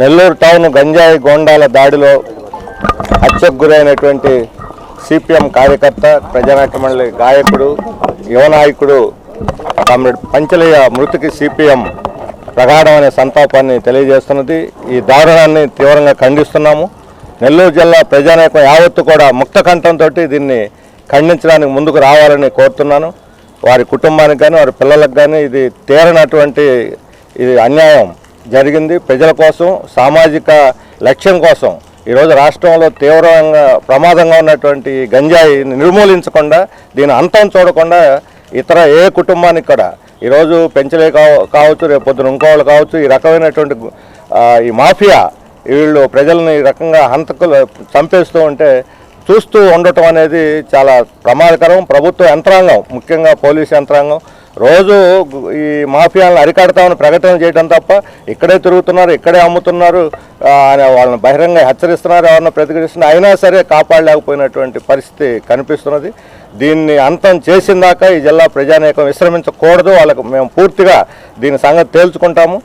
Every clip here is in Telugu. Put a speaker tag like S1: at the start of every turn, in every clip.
S1: నెల్లూరు టౌన్ గంజాయి గోండాల దాడిలో హత్యకు గురైనటువంటి సిపిఎం కార్యకర్త ప్రజానాట్య మండలి గాయకుడు యువ నాయకుడు కామ్రేడ్ పంచలయ్య మృతికి సిపిఎం ప్రగాఢమైన సంతాపాన్ని తెలియజేస్తున్నది. ఈ దారుణాన్ని తీవ్రంగా ఖండిస్తున్నాము. నెల్లూరు జిల్లా ప్రజానాయకం యావత్తు కూడా ముక్త కంఠంతో దీన్ని ఖండించడానికి ముందుకు రావాలని కోరుతున్నాను. వారి కుటుంబానికి కానీ వారి పిల్లలకు కానీ ఇది తీరనటువంటి ఇది అన్యాయం. జరిగింది. ప్రజల కోసం సామాజిక లక్ష్యం కోసం. ఈరోజు రాష్ట్రంలో తీవ్రంగా ప్రమాదంగా ఉన్నటువంటి గంజాయి గంజాయిని నిర్మూలించకుండా దీని అంతం చూడకుండా ఇతర ఏ కుటుంబానికి కూడా ఈరోజు పెంచలే కావచ్చు రేపు పొద్దున ఇంకోళ్ళు కావచ్చు ఈ రకమైనటువంటి ఈ మాఫియా వీళ్ళు ప్రజల్ని ఈ రకంగా హంతకులు చంపేస్తూ ఉంటే చూస్తూ ఉండటం అనేది చాలా ప్రమాదకరం. ప్రభుత్వ యంత్రాంగం ముఖ్యంగా పోలీస్ యంత్రాంగం రోజు ఈ మాఫియాలను అరికడతామని ప్రకటన చేయడం తప్ప ఇక్కడే తిరుగుతున్నారు ఇక్కడే అమ్ముతున్నారు అని వాళ్ళని బహిరంగ హెచ్చరిస్తున్నారు ఎవరన్నా ప్రతిఘటిస్తున్నారు అయినా సరే కాపాడలేకపోయినటువంటి పరిస్థితి కనిపిస్తున్నది. దీన్ని అంతం చేసిన దాకా ఈ జిల్లా ప్రజానేకం విశ్రమించకూడదు. వాళ్ళకు మేము పూర్తిగా దీని సంగతి తేల్చుకుంటాము.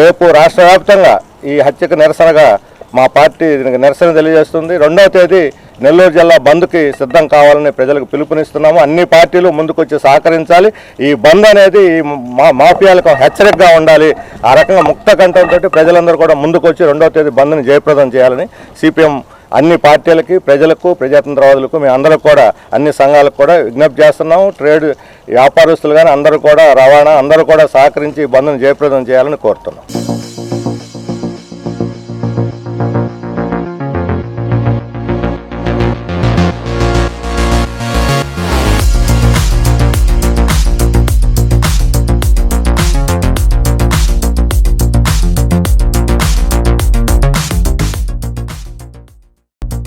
S1: రేపు రాష్ట్ర వ్యాప్తంగా ఈ హత్యకు నిరసనగా మా పార్టీ దీనికి నిరసన తెలియజేస్తుంది. రెండవ తేదీ నెల్లూరు జిల్లా బంద్కి సిద్ధం కావాలని ప్రజలకు పిలుపునిస్తున్నాము. అన్ని పార్టీలు ముందుకొచ్చి సహకరించాలి. ఈ బంద్ అనేది ఈ మా మాఫియాలకు హెచ్చరికగా ఉండాలి. ఆ రకంగా ముక్త కంఠంతో ప్రజలందరూ కూడా ముందుకొచ్చి రెండవ తేదీ బంద్ని జయప్రదం చేయాలని సిపిఎం అన్ని పార్టీలకి ప్రజలకు ప్రజాతంత్రవాదులకు మేము అందరూ కూడా అన్ని సంఘాలకు కూడా విజ్ఞప్తి చేస్తున్నాము. ట్రేడ్ వ్యాపారస్తులు కానీ అందరూ కూడా రవాణా అందరూ కూడా సహకరించి ఈ బంద్ను జయప్రదం చేయాలని కోరుతున్నాం.